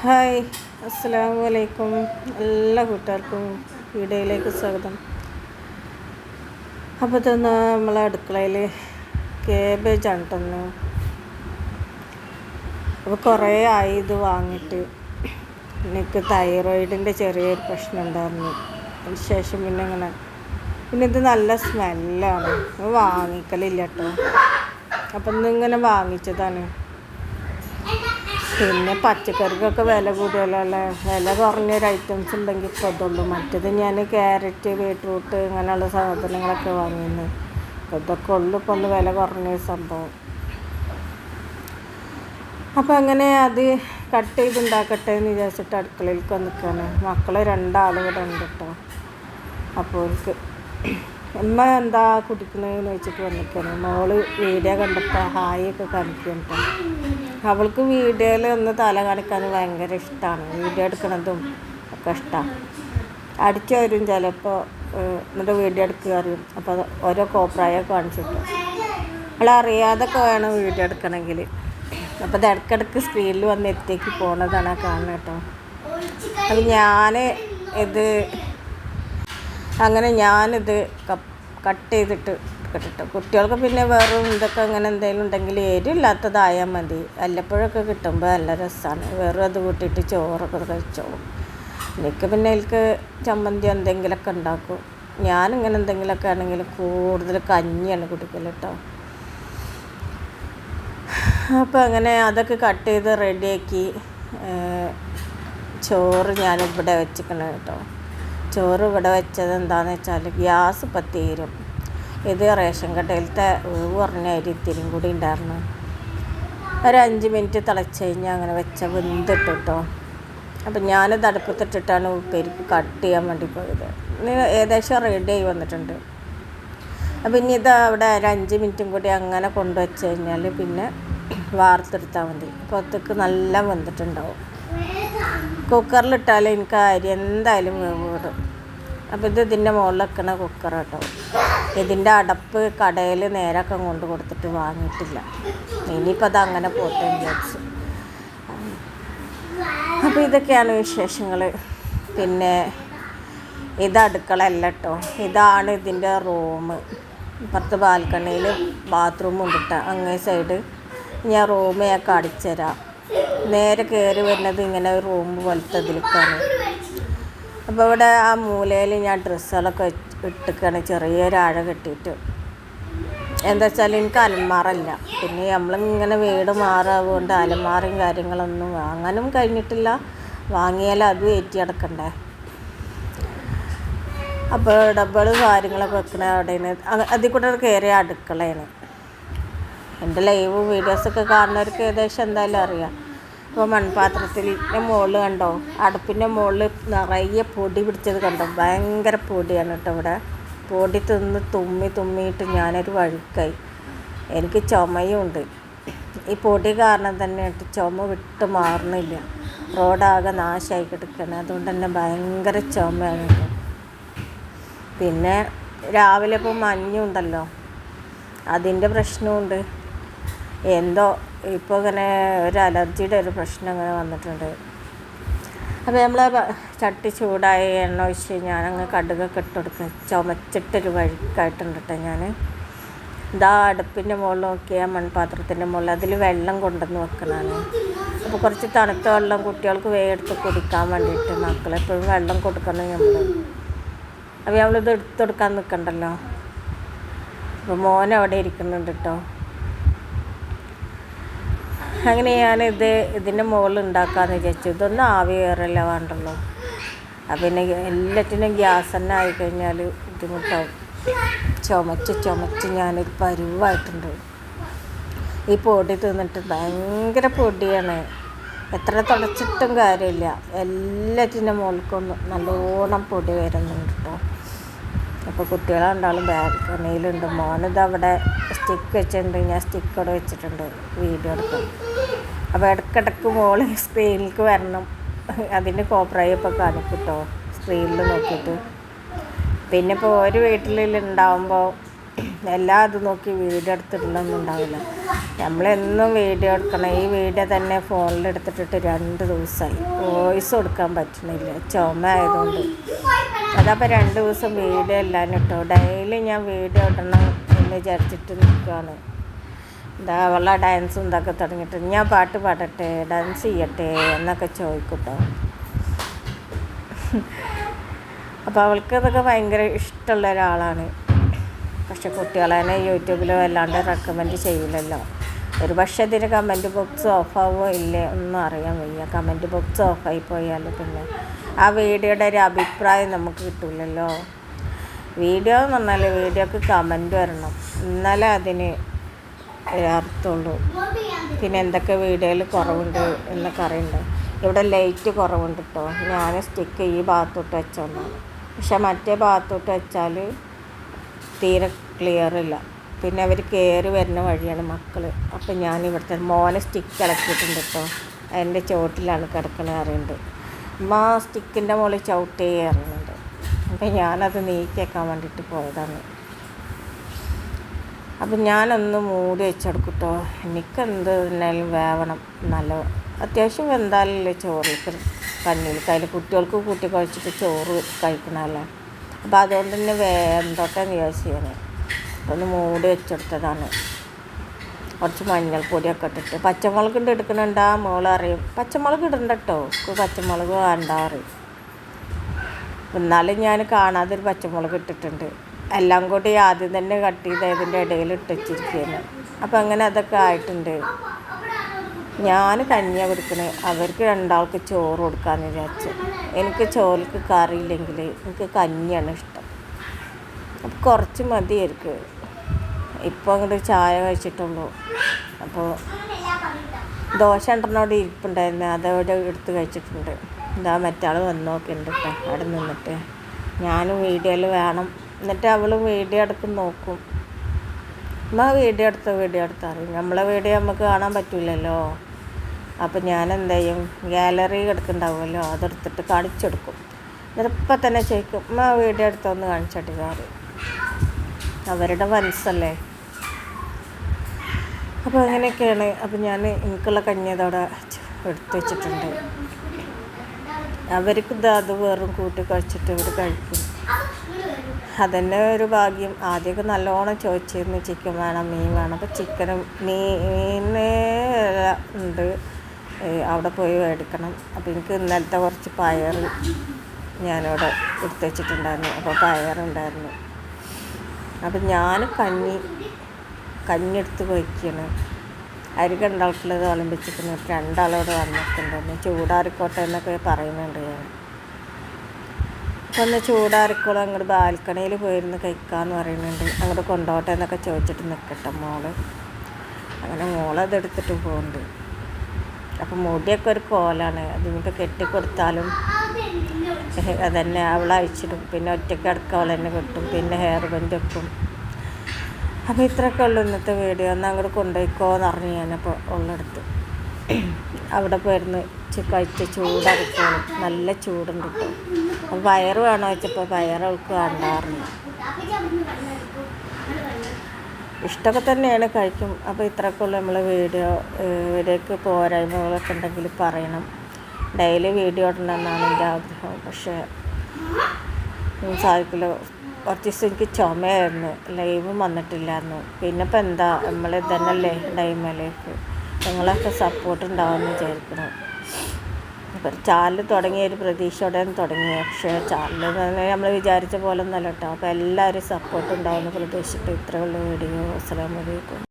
Hi അസ്സാം വലൈക്കും എല്ലാ കൂട്ടുകാർക്കും വീഡിയോയിലേക്ക് സ്വാഗതം. അപ്പോൾ തന്നെ നമ്മളെ അടുക്കളയിൽ കേബേജ് ആണ് തന്നു അപ്പോൾ കുറേ ആയി ഇത് വാങ്ങിയിട്ട് എനിക്ക് തൈറോയിഡിന്റെ ചെറിയൊരു പ്രശ്നം ഉണ്ടായിരുന്നു. അതിന് ശേഷം പിന്നെ ഇങ്ങനെ പിന്നെ ഇത് നല്ല സ്മെല്ലാണ് വാങ്ങിക്കലില്ല കേട്ടോ അപ്പം ഇന്നിങ്ങനെ വാങ്ങിച്ചതാണ്. പിന്നെ പച്ചക്കറിക്കൊക്കെ വില കൂടുതലല്ലേ വില കുറഞ്ഞൊരു ഐറ്റംസ് ഉണ്ടെങ്കിൽ ഇപ്പോൾ അതുള്ളൂ മറ്റത് ഞാൻ ക്യാരറ്റ് ബീട്രൂട്ട് ഇങ്ങനെയുള്ള സാധനങ്ങളൊക്കെ വാങ്ങിയിരുന്നു അപ്പോൾ ഇതൊക്കെ ഉള്ളു. ഇപ്പോൾ ഒന്ന് വില കുറഞ്ഞ സംഭവം. അപ്പോൾ അങ്ങനെ അത് കട്ട് ചെയ്ത് ഉണ്ടാക്കട്ടെ എന്ന് വിചാരിച്ചിട്ട് അടുക്കളയിലേക്ക് നിൽക്കുകയാണ് മക്കൾ രണ്ടാളും ഇവിടെ ഉണ്ട് കേട്ടോ അപ്പോൾ അവർക്ക് ഉമ്മ എന്താ കുടിക്കണതെന്ന് വെച്ചിട്ട് വന്നിരിക്കുകയാണ് മോൾ വീഡിയോ കണ്ടപ്പോൾ ഹായ് ഒക്കെ കാണിക്കും കേട്ടോ അവൾക്ക് വീഡിയോയിൽ ഒന്ന് തല കാണിക്കാൻ ഭയങ്കര ഇഷ്ടമാണ് വീഡിയോ എടുക്കണതും ഒക്കെ ഇഷ്ടമാണ് അടിച്ചു വരും ചിലപ്പോൾ എന്നിട്ട് വീഡിയോ എടുക്കുക അറിയും. അപ്പോൾ ഓരോ കോപ്രായ കാണിച്ചിട്ട്. അറിയാതൊക്കെ വേണം വീഡിയോ എടുക്കണമെങ്കിൽ. അപ്പോൾ അത് ഇടയ്ക്കിടയ്ക്ക് സ്ക്രീനിൽ വന്ന് എത്തിയേക്ക് പോണതാണ് ആ കാണുന്നത് കേട്ടോ. അപ്പം ഞാൻ ഇത് അങ്ങനെ ഞാനിത് കട്ട് ചെയ്തിട്ട് കിട്ടും കുട്ടികൾക്ക് പിന്നെ വേറെ ഇതൊക്കെ അങ്ങനെ എന്തെങ്കിലും ഉണ്ടെങ്കിൽ എരില്ലാത്തതായാൽ മതി. വല്ലപ്പോഴൊക്കെ കിട്ടുമ്പോൾ നല്ല രസമാണ് വെറും അത് കൂട്ടിയിട്ട് ചോറൊക്കെ കഴിച്ചോളും. എനിക്ക് പിന്നെ എനിക്ക് ചമ്മന്തി എന്തെങ്കിലുമൊക്കെ ഉണ്ടാക്കും. ഞാനിങ്ങനെ എന്തെങ്കിലുമൊക്കെ ആണെങ്കിൽ കൂടുതൽ കഞ്ഞിയാണ് കുടിക്കൽ കേട്ടോ. അപ്പോൾ അങ്ങനെ അതൊക്കെ കട്ട് ചെയ്ത് റെഡിയാക്കി ചോറ് ഞാനിവിടെ വെച്ചിരിക്കണം കേട്ടോ. ചോറ് ഇവിടെ വെച്ചത് എന്താണെന്ന് വെച്ചാൽ ഗ്യാസ് ഇപ്പം തീരും. ഇത് റേഷൻ കടയിലത്തെ വേവ് കുറഞ്ഞ അരി ഇത്തിരിയും കൂടി ഉണ്ടായിരുന്നു. ഒരു അഞ്ച് മിനിറ്റ് തിളച്ച് കഴിഞ്ഞാൽ അങ്ങനെ വെച്ച വെന്തിട്ട് കേട്ടോ അപ്പം ഞാനത് അടുപ്പത്തിട്ടിട്ടാണ് ഉപ്പേരിക്ക് കട്ട് ചെയ്യാൻ വേണ്ടി പോയത്. ഏകദേശം റെഡി ആയി വന്നിട്ടുണ്ട്. അപ്പം ഇനി ഇത് അവിടെ ഒരു അഞ്ച് മിനിറ്റും കൂടി അങ്ങനെ കൊണ്ടുവച്ച് കഴിഞ്ഞാൽ പിന്നെ വാർത്തെടുത്താൽ മതി. പുറത്തേക്ക് നല്ല വെന്തിട്ടുണ്ടാവും. കുക്കറിലിട്ടാൽ എനിക്ക് അരി എന്തായാലും വേവ് വിടും അപ്പോൾ ഇത് ഇതിന്റെ മുകളിൽ വെക്കണ കുക്കർ കേട്ടോ. ഇതിന്റെ അടപ്പ് കടയിൽ നേരൊക്കെ കൊണ്ട് കൊടുത്തിട്ട് വാങ്ങിയിട്ടില്ല. ഇനിയിപ്പോൾ അത് അങ്ങനെ പോട്ടെ വിചാരിച്ചു. അപ്പോൾ ഇതൊക്കെയാണ് വിശേഷങ്ങൾ പിന്നെ ഇത് അടുക്കളയല്ല കേട്ടോ. ഇതാണ് ഇതിന്റെ റൂം. പുറത്ത് ബാൽക്കണിയിൽ ബാത്റൂമും കിട്ടുക അങ്ങേ സൈഡ് ഞാൻ റൂമേ ഒക്കെ അടിച്ചു തരാം നേരെ കയറി വരുന്നത് ഇങ്ങനെ റൂം പോലത്തെ ഇതിലേക്കാണ്. അപ്പോൾ ഇവിടെ ആ മൂലയിൽ ഞാൻ ഡ്രസ്സുകളൊക്കെ ഇട്ടിക്കാണ്. ചെറിയൊരു ആഴ കെട്ടിയിട്ട്. എന്താ വെച്ചാൽ എനിക്ക് അലമാറല്ല. പിന്നെ നമ്മളിങ്ങനെ വീട് മാറാവുകൊണ്ട് അലമാറയും കാര്യങ്ങളൊന്നും വാങ്ങാനും കഴിഞ്ഞിട്ടില്ല. വാങ്ങിയാൽ അത് ഏറ്റി അടക്കണ്ടേ. അപ്പോൾ ഡബ്ബകൾ കാര്യങ്ങളൊക്കെ വെക്കണ അവിടെയാണ്. അതിൽ കൂടെ കയറിയ അടുക്കളയാണ്. എന്റെ ലൈവ് വീഡിയോസൊക്കെ കാണുന്നവർക്ക് ഏകദേശം എന്തായാലും അറിയാം. അപ്പോൾ മൺപാത്രത്തിന്റെ മുകളിൽ കണ്ടോ? അടുപ്പിന്റെ മുകളിൽ നിറയെ പൊടി പിടിച്ചത് കണ്ടോ? ഭയങ്കര പൊടിയാണ് കേട്ടോ ഇവിടെ. പൊടി തിന്ന് തുമ്മി തുമ്മിയിട്ട് ഞാനൊരു വഴുക്കായി. എനിക്ക് ചുമയും ഉണ്ട് ഈ പൊടി കാരണം തന്നെ ചുമ വിട്ട് മാറുന്നില്ല. റോഡാകെ നാശമായി കിടക്കുകയാണ്. അതുകൊണ്ട് തന്നെ ഭയങ്കര ചുമയാണ് കേട്ടോ. പിന്നെ രാവിലെ ഇപ്പോൾ മഞ്ഞുണ്ടല്ലോ. അതിന്റെ പ്രശ്നമുണ്ട്. എന്തോ ഇപ്പോൾ ഇങ്ങനെ ഒരു അലർജിയുടെ ഒരു പ്രശ്നം അങ്ങനെ വന്നിട്ടുണ്ട്. അപ്പോൾ നമ്മൾ ചട്ടി ചൂടായി എണ്ണ ഒഴിച്ച് ഞാനങ്ങ് കടുകൊക്കെ ഇട്ട് കൊടുക്കുക ചുമച്ചിട്ടൊരു വഴിക്കായിട്ടുണ്ട് കേട്ടോ ഞാൻ ഇതാ അടുപ്പിന്റെ മുകളിൽ നോക്കിയാൽ മൺപാത്രത്തിന്റെ മുകളിൽ അതിൽ വെള്ളം കൊണ്ടുവന്ന് വെക്കണതാണ് അപ്പോൾ കുറച്ച് തണുത്ത വെള്ളം കുട്ടികൾക്ക് വേഗെടുത്ത് കുടിക്കാൻ വേണ്ടിയിട്ട് മക്കളെപ്പോഴും വെള്ളം കൊടുക്കണം നമ്മൾ അപ്പോൾ നമ്മളിത് എടുത്തെടുക്കാൻ നിൽക്കണ്ടല്ലോ അപ്പോൾ മോൻ അവിടെ ഇരിക്കുന്നുണ്ട് കേട്ടോ അങ്ങനെ ഞാനിത് ഇതിന്റെ മുകളിൽ ഉണ്ടാക്കാമെന്ന് വിചാരിച്ചു. ഇതൊന്നും ആവി കയറല്ല വേണ്ടല്ലോ അപ്പം പിന്നെ എല്ലാറ്റിനും ഗ്യാസ് തന്നെ ആയിക്കഴിഞ്ഞാൽ ബുദ്ധിമുട്ടാവും. ചുമച്ച് ചുമച്ച് ഞാനൊരു പരുവായിട്ടുണ്ട്. ഈ പൊടി തിന്നിട്ട് ഭയങ്കര പൊടിയാണ്. എത്ര തുടച്ചിട്ടും കാര്യമില്ല. എല്ലാറ്റിന്റെ മുകൾക്കൊന്നും നല്ലോണം പൊടി വരുന്നുണ്ട് കേട്ടോ അപ്പോൾ കുട്ടികളെ ഉണ്ടാവും ബാൽക്കണിയിലുണ്ട്. മോനിത് അവിടെ സ്റ്റിക്ക് വെച്ചിട്ടുണ്ട്. ഞാൻ സ്റ്റിക്ക് അവിടെ വെച്ചിട്ടുണ്ട്. വീഡിയോ എടുക്കാൻ അപ്പോൾ ഇടയ്ക്കിടയ്ക്ക് മോൾ സ്ക്രീനിലേക്ക് വരണം. അതിന്റെ കോപ്രായി ഇപ്പോൾ കാണിക്കും കേട്ടോ സ്ക്രീനിൽ നോക്കിയിട്ട്. പിന്നെ ഇപ്പോൾ ഒരു വീട്ടിൽ ഉണ്ടാവുമ്പോൾ എല്ലാ ഇത് നോക്കി വീഡിയോ എടുത്തിടണമെന്നും ഉണ്ടാവില്ല. നമ്മളെന്നും വീഡിയോ എടുക്കണം. ഈ വീഡിയോ തന്നെ ഫോണിൽ എടുത്തിട്ടിട്ട് രണ്ട് ദിവസമായി വോയിസ് കൊടുക്കാൻ പറ്റുന്നില്ല ചുമ ആയതുകൊണ്ട്. അതപ്പോൾ രണ്ട് ദിവസം വീഡിയോ എല്ലാം ഇട്ടോ ഡെയിലി ഞാൻ വീഡിയോ ഇടണം. എന്ന് വിചാരിച്ചിട്ട് നിൽക്കുകയാണ് എന്താ അവളെ ഡാൻസും ഇതൊക്കെ തുടങ്ങിയിട്ട് ഞാൻ പാട്ട് പാടട്ടെ ഡാൻസ് ചെയ്യട്ടെ എന്നൊക്കെ ചോദിക്കട്ടോ അപ്പോൾ അവൾക്ക് ഇതൊക്കെ ഭയങ്കര ഇഷ്ടമുള്ള ഒരാളാണ്. പക്ഷെ കുട്ടികളെ തന്നെ യൂട്യൂബിൽ വല്ലാണ്ട് റെക്കമെൻഡ് ചെയ്യില്ലല്ലോ ഒരു പക്ഷേ ഇതിന് കമന്റ് ബോക്സ് ഓഫാവോ ഇല്ലേ ഒന്നും അറിയാൻ വയ്യ. കമന്റ് ബോക്സ് ഓഫായി പോയാൽ പിന്നെ ആ വീഡിയോയുടെ ഒരു അഭിപ്രായം നമുക്ക് കിട്ടില്ലല്ലോ വീഡിയോ എന്ന് പറഞ്ഞാൽ വീഡിയോക്ക് കമന്റ് വരണം. എന്നാലേ അതിന് അർത്ഥമുള്ളൂ. പിന്നെ എന്തൊക്കെ വീഡിയോയിൽ കുറവുണ്ട് എന്നൊക്കെ അറിയണ്ടേ. ഇവിടെ ലൈറ്റ് കുറവുണ്ട് കേട്ടോ ഞാൻ സ്റ്റിക്ക് ഈ ഭാഗത്തോട്ട് വെച്ചോണ്ടാണ് പക്ഷെ മറ്റേ ഭാഗത്തോട്ട് വെച്ചാൽ തീരെ ക്ലിയർ ഇല്ല. പിന്നെ അവർ കയറി വരുന്ന വഴിയാണ് മക്കൾ അപ്പം ഞാൻ ഇവിടുത്തെ മോനെ സ്റ്റിക്ക് ഇളക്കിയിട്ടുണ്ട് കേട്ടോ അതിന്റെ ചുവട്ടിലാണ് കിടക്കണത് അറിയുണ്ട്. അമ്മ സ്റ്റിക്കിന്റെ മുകളിൽ ചവിട്ടേ അറിയുന്നുണ്ട് അപ്പം ഞാനത് നീക്കിയേക്കാൻ വേണ്ടിയിട്ട് പോയതാണ്. അപ്പം ഞാനൊന്ന് മൂടി വെച്ചെടുക്കട്ടോ. കേട്ടോ എനിക്കെന്ത് എന്നാലും വേവണം. നല്ല അത്യാവശ്യം വെന്താലല്ലേ ചോറിലേക്ക് കണ്ണിൽ കയ്യിൽ കുട്ടികൾക്ക് കൂട്ടി കഴിച്ചിട്ട് ചോറ് കഴിക്കണമല്ലോ. അപ്പോൾ അതുകൊണ്ട് തന്നെ വേന്തോട്ടെ വിചാരിച്ചു അപ്പോൾ ഒന്ന് മൂടി വെച്ചെടുത്തതാണ്. കുറച്ച് മഞ്ഞൾപ്പൊടിയൊക്കെ ഇട്ടിട്ട്. പച്ചമുളക് ഇട്ട് എടുക്കണുണ്ടാ? മോളറിയും പച്ചമുളക് ഇടണ്ട പച്ചമുളക് വേണ്ട അറിയും എന്നാലും ഞാൻ കാണാതെ ഒരു പച്ചമുളക് ഇട്ടിട്ടുണ്ട്. എല്ലാം കൂടി ആദ്യം തന്നെ കട്ട് ചെയ്ത് അതിന്റെ ഇടയിൽ ഇട്ട് വെച്ചിരിക്കുകയാണ്. അപ്പം അങ്ങനെ അതൊക്കെ ആയിട്ടുണ്ട്. ഞാൻ കഞ്ഞിയാണ് കൊടുക്കണേ. അവർക്ക് രണ്ടാൾക്ക് ചോറ് കൊടുക്കാമെന്ന് വിചാരിച്ചു. എനിക്ക് ചോറിക്ക് കറിയില്ലെങ്കിൽ എനിക്ക് കഞ്ഞിയാണ് ഇഷ്ടം. അപ്പം കുറച്ച് മതിയായിരിക്കും ഇപ്പോൾ അങ്ങോട്ട് ചായ കഴിച്ചിട്ടുള്ളൂ. അപ്പോൾ ദോശ ഉണ്ടെന്നോട് ഇരിപ്പുണ്ടായിരുന്നു. അതവിടെ എടുത്ത് കഴിച്ചിട്ടുണ്ട്. എന്താ മറ്റാൾ വന്ന് നോക്കുന്നുണ്ട് കേട്ടോ അവിടെ നിന്നിട്ട്. ഞാനും വീഡിയോയിൽ വേണം. എന്നിട്ട് അവൾ വീഡിയോ എടുക്കും നോക്കും. അമ്മ വീഡിയോ എടുത്ത? വീഡിയോ എടുത്താൽ നമ്മളെ വീഡിയോ നമുക്ക് കാണാൻ പറ്റില്ലല്ലോ അപ്പം ഞാൻ എന്ത് ചെയ്യും ഗാലറി എടുക്കുന്നുണ്ടാവുമല്ലോ അതെടുത്തിട്ട് കാണിച്ചെടുക്കും. എന്നിട്ട് ഇപ്പം തന്നെ ചോദിക്കും അമ്മ വീഡിയോ എടുത്തൊന്ന് കാണിച്ചിട്ട് കാറി അവരുടെ മനസ്സല്ലേ. അപ്പോൾ അങ്ങനെയൊക്കെയാണ്. അപ്പം ഞാൻ എനിക്കുള്ള കഞ്ഞി എടുത്ത് വെച്ചിട്ടുണ്ട്. അവർക്ക് അത് വെറും കൂട്ടി കഴിച്ചിട്ട് ഇവർ കഴിക്കും. അതന്നെ ഒരു ഭാഗ്യം. ആദ്യമൊക്കെ നല്ലോണം ചോദിച്ചിരുന്നു ചിക്കൻ വേണം മീൻ വേണം. അപ്പോൾ ചിക്കനും മീന് ഉണ്ട്. അവിടെ പോയി മേടിക്കണം. അപ്പോൾ എനിക്ക് ഇന്നലത്തെ കുറച്ച് പയർ ഞാനിവിടെ എടുത്ത് വെച്ചിട്ടുണ്ടായിരുന്നു. അപ്പോൾ പയറുണ്ടായിരുന്നു. അപ്പം ഞാൻ കഞ്ഞി കഞ്ഞി എടുത്ത് വയ്ക്കുകയാണ് അരി രണ്ടാൾക്കുള്ളത് വിളമ്പിച്ചിരിക്കുന്നു രണ്ടാളോട് വന്നിട്ടുണ്ട്. ഒന്ന് ചൂടാറിക്കോട്ടെ എന്നൊക്കെ പറയുന്നുണ്ട് ഞാൻ. ഒന്ന് ചൂടാറിക്കോളും അങ്ങോട്ട് ബാൽക്കണിയിൽ പോയിരുന്ന് കഴിക്കാമെന്ന് പറയുന്നുണ്ട്. അങ്ങോട്ട് കൊണ്ടോട്ടെ എന്നൊക്കെ ചോദിച്ചിട്ട് നിൽക്കട്ടെ മോൾ. അങ്ങനെ മോളത് എടുത്തിട്ട് പോകുന്നുണ്ട് അപ്പം മുടിയൊക്കെ ഒരു കോലാണ്. അതിനിപ്പോൾ കെട്ടിക്കൊടുത്താലും അതന്നെ അവളയച്ചിടും പിന്നെ ഒറ്റയ്ക്ക് അടക്കം തന്നെ കിട്ടും. പിന്നെ ഹെയർ ബെൻഡ് വെക്കും. അപ്പോൾ ഇത്രയൊക്കെ ഉള്ളു ഇന്നത്തെ വീഡിയോ. എന്നാൽ അങ്ങോട്ട് കൊണ്ടുപോയിക്കോ എന്ന് പറഞ്ഞു ഞാനപ്പോൾ ഉള്ളിടത്ത്. അവിടെ പോയിരുന്നു കഴിച്ച് ചൂടരക്കോളും നല്ല ചൂടുണ്ട് കേട്ടോ അപ്പോൾ പയർ വേണോ വെച്ചപ്പോൾ പയർ അവൾക്ക് ഇഷ്ടമൊക്കെ തന്നെയാണ് കഴിക്കും. അപ്പോൾ ഇത്രയൊക്കെ ഉള്ളു നമ്മൾ വീഡിയോ. വീഡിയോക്ക് പോരായ്മകളൊക്കെ ഉണ്ടെങ്കിൽ പറയണം. ഡെയിലി വീഡിയോ ഇടണമെന്നാണ് എന്റെ ആഗ്രഹം. പക്ഷേ സാധിക്കില്ല. കുറച്ച് ദിവസം എനിക്ക് ചുമയായിരുന്നു. ലൈവും വന്നിട്ടില്ലായിരുന്നു. പിന്നെ ഇപ്പം എന്താ നമ്മൾ ഇതന്നല്ലേ ഡൈമലേക്ക് നിങ്ങളൊക്കെ സപ്പോർട്ട് ഉണ്ടാവുമെന്ന് വിചാരിക്കുന്നു. അപ്പം ചാനൽ തുടങ്ങിയ ഒരു പ്രതീക്ഷയോടെ തുടങ്ങി. പക്ഷേ ചാനൽ തന്നെ നമ്മൾ വിചാരിച്ച പോലെ ഒന്നല്ല കേട്ടോ. അപ്പോൾ എല്ലാവരും സപ്പോർട്ട് ഉണ്ടാവുമെന്ന് പ്രതീക്ഷിച്ചിട്ട് ഇത്രയുള്ള വീഡിയോ അസ്സലാമലൈക്കും